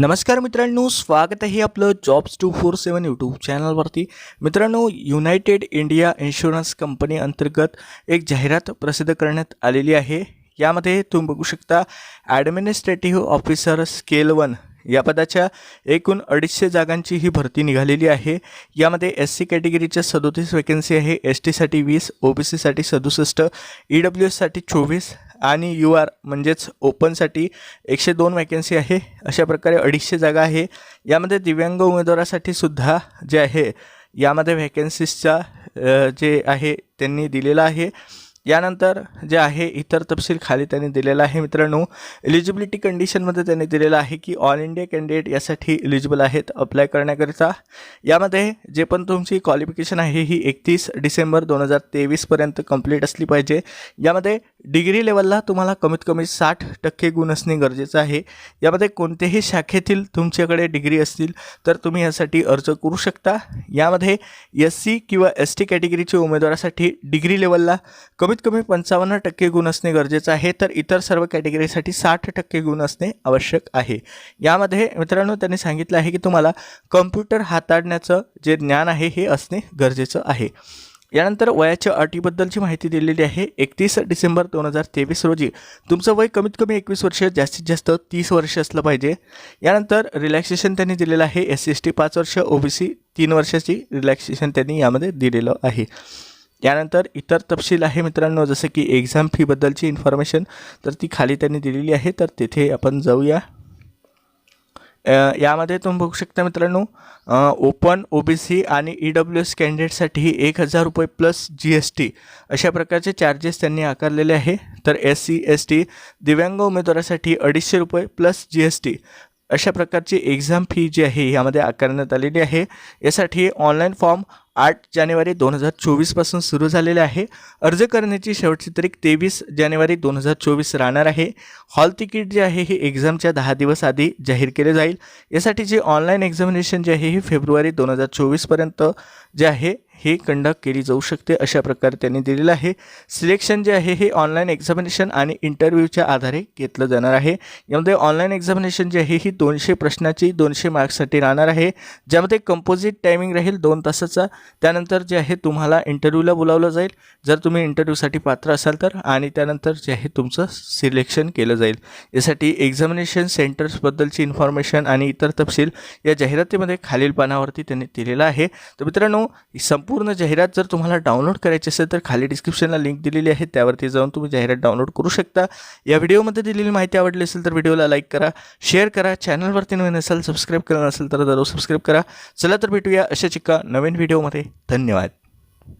नमस्कार मित्रांनो स्वागत आहे आपलं jobs two four seven YouTube चॅनलवरती मित्रांनो युनायटेड इंडिया इन्शुरन्स कंपनी अंतर्गत एक जाहिरात प्रसिद्ध करण्यात आलेली आहे. यामध्ये तुम्ही बघू शकता ॲडमिनिस्ट्रेटिव्ह ऑफिसर स्केल वन या पदाच्या एकूण अडीचशे जागांची ही भरती निघालेली आहे. यामध्ये एस सी कॅटेगरीच्या सदोतीस वॅकन्सी आहे. एस टीसाठी वीस ओ बी सीसाठी सदुसष्ट ई डब्ल्यू एससाठी चोवीस आणि यू आर म्हणजेच ओपनसाठी एकशे दोन वॅकन्सी आहे. अशा प्रकारे अडीचशे जागा आहे. यामध्ये दिव्यांग उमेदवारासाठी सुद्धा जे आहे यामध्ये व्हॅकन्सीजचा जे आहे त्यांनी दिलेलं आहे. यानंतर जे आहे इतर तपशील खाली त्यांनी दिलेला आहे मित्रांनो. एलिजिबिलिटी कंडिशनमध्ये त्यांनी दिलेलं आहे की ऑल इंडिया कॅन्डिडेट यासाठी एलिजिबल आहेत अप्लाय करण्याकरिता. यामध्ये जे पण तुमची क्वालिफिकेशन आहे ही एकतीस डिसेंबर दोन हजार तेवीसपर्यंत कंप्लीट असली पाहिजे. यामध्ये डिग्री लेवलला तुम्हाला कमीत कमी साठ टक्के गुण असणे गरजेचं आहे. यामध्ये कोणत्याही शाखेतील तुमच्याकडे डिग्री असतील तर तुम्ही यासाठी अर्ज करू शकता. यामध्ये एस सी किंवा एस टी कॅटेगरीच्या उमेदवारासाठी डिग्री लेवलला कमीत कमी पंचावन्न टक्के गुण असणे गरजेचं आहे तर इतर सर्व कॅटेगरीसाठी साठ टक्के गुण असणे आवश्यक आहे. यामध्ये मित्रांनो त्यांनी सांगितलं आहे की तुम्हाला कम्प्युटर हाताळण्याचं जे ज्ञान आहे हे असणे गरजेचं आहे. यानंतर वयाच्या अटीबद्दलची माहिती दिलेली आहे. एकतीस डिसेंबर दोन हजार तेवीस रोजी तुमचं वय कमीत कमी एकवीस वर्ष जास्तीत जास्त तीस वर्ष असलं पाहिजे. यानंतर रिलॅक्सेशन त्यांनी दिलेलं आहे. एस सी एस टी पाच वर्ष ओ बी सी तीन वर्षाची रिलॅक्सेशन त्यांनी यामध्ये दिलेलं आहे. यानंतर इतर तपशील आहे मित्रांनो जसं की एक्झाम फीबद्दलची इन्फॉर्मेशन तर ती खाली त्यांनी दिलेली आहे तर तिथे आपण जाऊया. यामध्ये तुम्ही बघू शकता मित्रांनो ओपन ओ बी सी आणि ई डब्ल्यू एस कॅन्डिडेटसाठी एक हजार रुपये प्लस जी एस टी अशा प्रकारचे चार्जेस त्यांनी आकारलेले आहे. तर एस सी एस टी दिव्यांग उमेदवारासाठी अडीचशे रुपये प्लस जी एस टी अशा प्रकारची एक्झाम फी जी आहे यामध्ये आकारण्यात आलेली आहे. यासाठी ऑनलाईन फॉर्म आठ जानेवारी दोन हजार चोवीसपासून सुरू झालेले आहे. अर्ज करण्याची शेवटची तारीख तेवीस जानेवारी दोन हजार चोवीस राहणार आहे. हॉल तिकीट जे आहे हे एक्झामच्या दहा दिवस आधी जाहीर केले जाईल. यासाठी जे ऑनलाईन एक्झामिनेशन जे आहे हे फेब्रुवारी दोन हजार चोवीसपर्यंत जे आहे हे कंडक्ट केली जाऊ शकते अशा प्रकारे त्यांनी दिलेलं आहे. सिलेक्शन जे आहे हे ऑनलाईन एक्झामिनेशन आणि इंटरव्ह्यूच्या आधारे घेतलं जाणार आहे. यामध्ये ऑनलाईन एक्झामिनेशन जे आहे ही दोनशे प्रश्नाची दोनशे मार्क्ससाठी राहणार आहे. ज्यामध्ये कंपोजिट टायमिंग राहील दोन तासाचा. त्यानंतर जे आहे तुम्हाला इंटरव्ह्यूला बोलावलं जाईल. जर तुम्ही इंटरव्ह्यूसाठी पात्र असाल तर आणि त्यानंतर जे आहे तुमचं सिलेक्शन केलं जाईल. यासाठी एक्झामिनेशन सेंटर्सबद्दलची इन्फॉर्मेशन आणि इतर तपशील या जाहिरातीमध्ये खालील पानावरती त्यांनी दिलेलं आहे. तर मित्रांनो संप पूर्ण जाहिरात जर तुम्हाला डाउनलोड करायची असेल तर खाली डिस्क्रिप्शनला लिंक दिलेली आहे. त्यावरती जाऊन तुम्ही जाहिरात डाउनलोड करू शकता. या व्हिडिओमध्ये दिलेली माहिती आवडली असेल तर व्हिडिओला लाईक करा शेअर करा. चॅनलवरती नवीन असेल सबस्क्राईब करणार असेल तर जरूर सबस्क्राईब करा. चला तर भेटूया अशाच एका नवीन व्हिडिओमध्ये धन्यवाद.